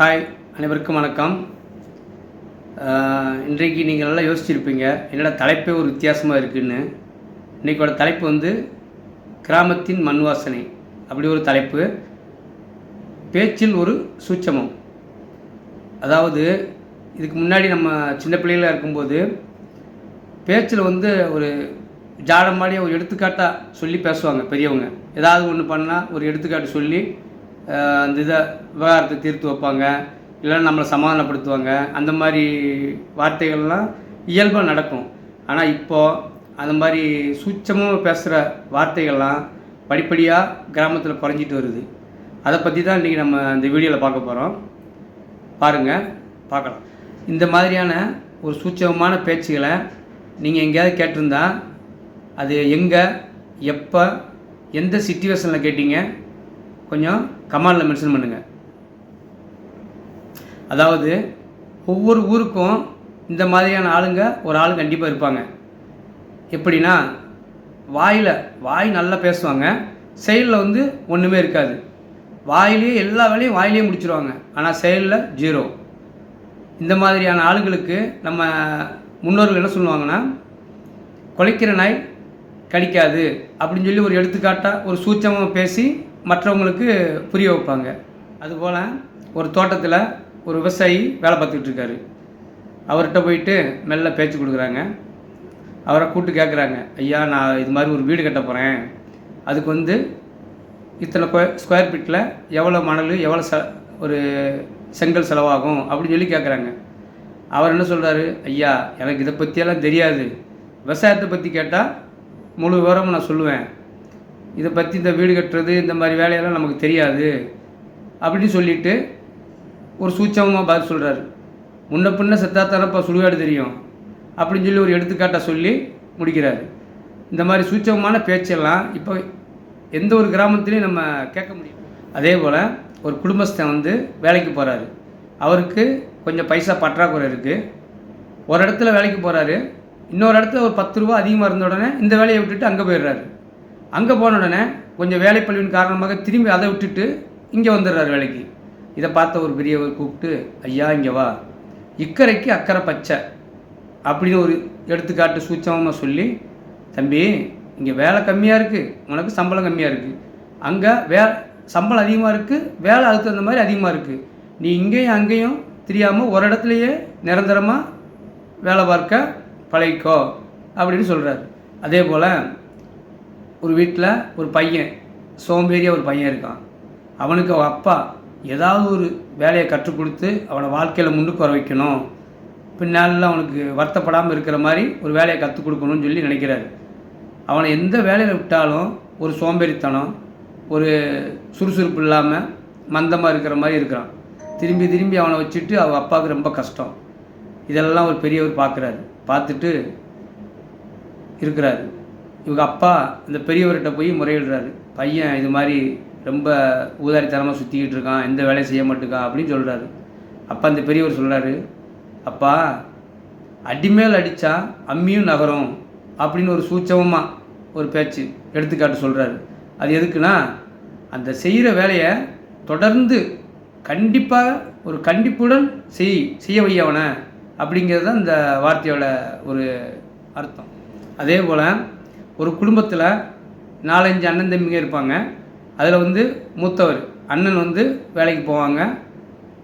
Hi அனைவருக்கும் வணக்கம். இன்றைக்கு நீங்கள் நல்லா யோசிச்சிருப்பீங்க என்னோட தலைப்பே ஒரு வித்தியாசமாக இருக்குன்னு. இன்றைக்கோட தலைப்பு வந்து கிராமத்தின் மண் வாசனை. அப்படி ஒரு தலைப்பு. பேச்சில் ஒரு சூட்சமம். அதாவது இதுக்கு முன்னாடி நம்ம சின்ன பிள்ளைகளாக இருக்கும்போது பேச்சில் வந்து ஒரு ஜாடம் மாதிரி ஒரு எடுத்துக்காட்டாக சொல்லி பேசுவாங்க பெரியவங்க. ஏதாவது ஒன்று பண்ணால் ஒரு எடுத்துக்காட்டு சொல்லி அந்த இதை விவகாரத்தை தீர்த்து வைப்பாங்க இல்லைன்னா நம்மளை சமாதானப்படுத்துவாங்க. அந்த மாதிரி வார்த்தைகள்லாம் இயல்பாக நடக்கும். ஆனால் இப்போது அந்த மாதிரி சூட்சமாக பேசுகிற வார்த்தைகள்லாம் படிப்படியாக கிராமத்தில் குறைஞ்சிட்டு வருது. அதை பற்றி தான் இன்றைக்கி நம்ம இந்த வீடியோவில் பார்க்க போகிறோம் பாருங்கள் பார்க்கலாம். இந்த மாதிரியான ஒரு சூட்சமமான பேச்சுகளை நீங்கள் எங்கேயாவது கேட்டிருந்தா அது எங்கே எப்போ எந்த சுச்சுவேஷனில் கேட்டீங்க கொஞ்சம் கமாண்டில் மென்ஷன் பண்ணுங்கள் அதாவது ஒவ்வொரு ஊருக்கும் இந்த மாதிரியான ஆளுங்க ஒரு ஆள் கண்டிப்பாக இருப்பாங்க. எப்படின்னா வாயில் வாய் நல்லா பேசுவாங்க. செயலில் வந்து ஒன்றுமே இருக்காது. வாயிலேயே எல்லா வேலையும் வாயிலே முடிச்சிருவாங்க. ஆனால் செயலில் ஜீரோ இந்த மாதிரியான ஆளுங்களுக்கு நம்ம முன்னோர்கள் என்ன சொல்லுவாங்கன்னா குலைக்கிற நாய் கடிக்காது. அப்படின்னு சொல்லி ஒரு எடுத்துக்காட்டாக ஒரு சூட்சமாக பேசி மற்றவங்களுக்கு புரிய வைப்பாங்க. அதுபோல் ஒரு தோட்டத்தில் ஒரு விவசாயி வேலை பார்த்துக்கிட்டு இருக்காரு. அவர்கிட்ட போயிட்டு மெல்ல பேச்சு கொடுக்குறாங்க. அவரை கூப்பிட்டு கேட்குறாங்க ஐயா நான் இது மாதிரி ஒரு வீடு கட்ட போகிறேன் அதுக்கு வந்து இத்தனை கொ- ஸ்கொயர் ஃபீட்டில் எவ்வளோ மணல் எவ்வளோ ச ஒரு செங்கல் செலவாகும்? அப்படின்னு சொல்லி கேட்குறாங்க அவர் என்ன சொல்கிறாரு ஐயா எனக்கு இதை பற்றியெல்லாம் தெரியாது. விவசாயத்தை பற்றி கேட்டால் முழு விவரமும் நான் சொல்லுவேன். இதை பற்றி இந்த வீடு கட்டுறது இந்த மாதிரி வேலையெல்லாம் நமக்கு தெரியாது. அப்படின்னு சொல்லிட்டு ஒரு சூச்சகமாக பதில் சொல்கிறாரு முன்ன பின்ன செத்தாத்தானப்பா சுடுகாடு தெரியும். அப்படின்னு சொல்லி ஒரு எடுத்துக்காட்டை சொல்லி முடிக்கிறாரு. இந்த மாதிரி சூச்சகமான பேச்செல்லாம் இப்போ எந்த ஒரு கிராமத்துலேயும் நம்ம கேட்க முடியும். அதே போல் ஒரு குடும்பஸ்தன் வந்து வேலைக்கு போகிறாரு அவருக்கு கொஞ்சம் பைசா பற்றாக்குறை இருக்குது ஒரு இடத்துல வேலைக்கு போகிறாரு இன்னொரு இடத்துல ஒரு பத்து ரூபா அதிகமாக இருந்த உடனே இந்த வேலையை விட்டுட்டு அங்கே போயிடுறாரு. அங்கே போன உடனே கொஞ்சம் வேலைப்பழிவின் காரணமாக திரும்பி அதை விட்டுட்டு இங்கே வந்துடுறாரு வேலைக்கு. இதை பார்த்த ஒரு பெரியவர் கூப்பிட்டு ஐயா இங்கே வா. இக்கரைக்கு அக்கறை பச்சை. அப்படின்னு ஒரு எடுத்துக்காட்டு சூட்சமாக சொல்லி தம்பி இங்கே வேலை கம்மியாக இருக்குது உனக்கு சம்பளம் கம்மியாக இருக்குது அங்கே வே சம்பளம் அதிகமாக இருக்குது வேலை அதுக்கு தகுந்த மாதிரி அதிகமாக இருக்குது நீ இங்கேயும் அங்கேயும் தெரியாமல் ஒரு இடத்துலையே நிரந்தரமாக வேலை பார்க்க பழகிக்கோ. அப்படின்னு சொல்கிறாரு அதே போல் ஒரு வீட்டில் ஒரு பையன் சோம்பேறியாக ஒரு பையன் இருக்கான். அவனுக்கு அவன் அப்பா ஏதாவது ஒரு வேலையை கற்றுக் கொடுத்து அவனை வாழ்க்கையில் முன்னுக்கு வர வைக்கணும். பின்னால் அவனுக்கு வருத்தப்படாமல் இருக்கிற மாதிரி ஒரு வேலையை கற்றுக் கொடுக்கணும்னு சொல்லி நினைக்கிறாரு. அவனை எந்த வேலையில் விட்டாலும் ஒரு சோம்பேறித்தனம் ஒரு சுறுசுறுப்பு இல்லாமல் மந்தமாக இருக்கிற மாதிரி இருக்கிறான். திரும்பி திரும்பி அவனை வச்சுட்டு அவள் அப்பாவுக்கு ரொம்ப கஷ்டம். இதெல்லாம் ஒரு பெரியவர் பார்க்குறாரு பார்த்துட்டு இருக்கிறாரு. இவங்க அப்பா இந்த பெரியவர்கிட்ட போய் முறையிடுறாரு. பையன் இது மாதிரி ரொம்ப ஊதாரித்தனமாக சுற்றிக்கிட்டு இருக்கான் எந்த வேலையும் செய்ய மாட்டேங்கான் அப்படின்னு சொல்கிறாரு அப்பா அந்த பெரியவர் சொல்கிறாரு அப்பா அடிமேல் அடித்தா அம்மியும் நகரும் அப்படின்னு ஒரு சூட்சமமாக ஒரு பேச்சு எடுத்துக்காட்டு சொல்கிறாரு அது எதுக்குன்னா அந்த செய்கிற வேலையை தொடர்ந்து கண்டிப்பாக ஒரு கண்டிப்புடன் செய் செய்ய வை அப்படிங்கிறது தான் இந்த வார்த்தையோட ஒரு அர்த்தம். அதே போல் ஒரு குடும்பத்தில் நாலஞ்சு அண்ணன் தம்பிங்க இருப்பாங்க. அதில் வந்து மூத்தவர். அண்ணன் வந்து வேலைக்கு போவாங்க.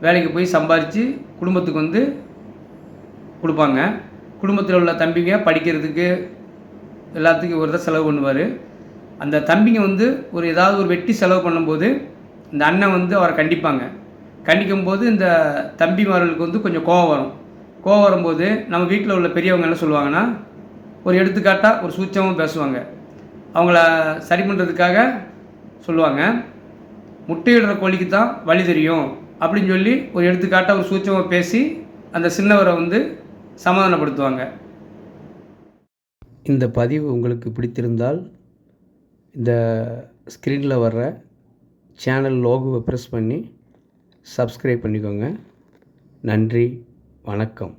வேலைக்கு போய் சம்பாரித்து குடும்பத்துக்கு வந்து கொடுப்பாங்க. குடும்பத்தில் உள்ள தம்பிங்க படிக்கிறதுக்கு எல்லாத்துக்கும் ஒரு தான் செலவு பண்ணுவார். அந்த தம்பிங்க வந்து ஒரு ஏதாவது ஒரு வெட்டி செலவு பண்ணும்போது இந்த அண்ணன் வந்து அவரை கண்டிப்பாங்க. கண்டிக்கும் போது இந்த தம்பிமார்களுக்கு வந்து கொஞ்சம் கோவம் வரும். கோவம் வரும்போது நம்ம வீட்டில் உள்ள பெரியவங்க என்ன சொல்லுவாங்கன்னா ஒரு எடுத்துக்காட்டாக ஒரு சூட்சமாக பேசுவாங்க. அவங்கள சரி பண்ணுறதுக்காக சொல்லுவாங்க. முட்டையிடுற கோழிக்கு தான் வழி தெரியும் அப்படின்னு சொல்லி ஒரு எடுத்துக்காட்டாக ஒரு சூட்சமாக பேசி அந்த சின்னவரை வந்து சமாதானப்படுத்துவாங்க. இந்த பதிவு உங்களுக்கு பிடித்திருந்தால் இந்த ஸ்க்ரீனில் வர்ற சேனல் லோகோவை ப்ரெஸ் பண்ணி சப்ஸ்கிரைப் பண்ணிக்கோங்க. நன்றி வணக்கம்.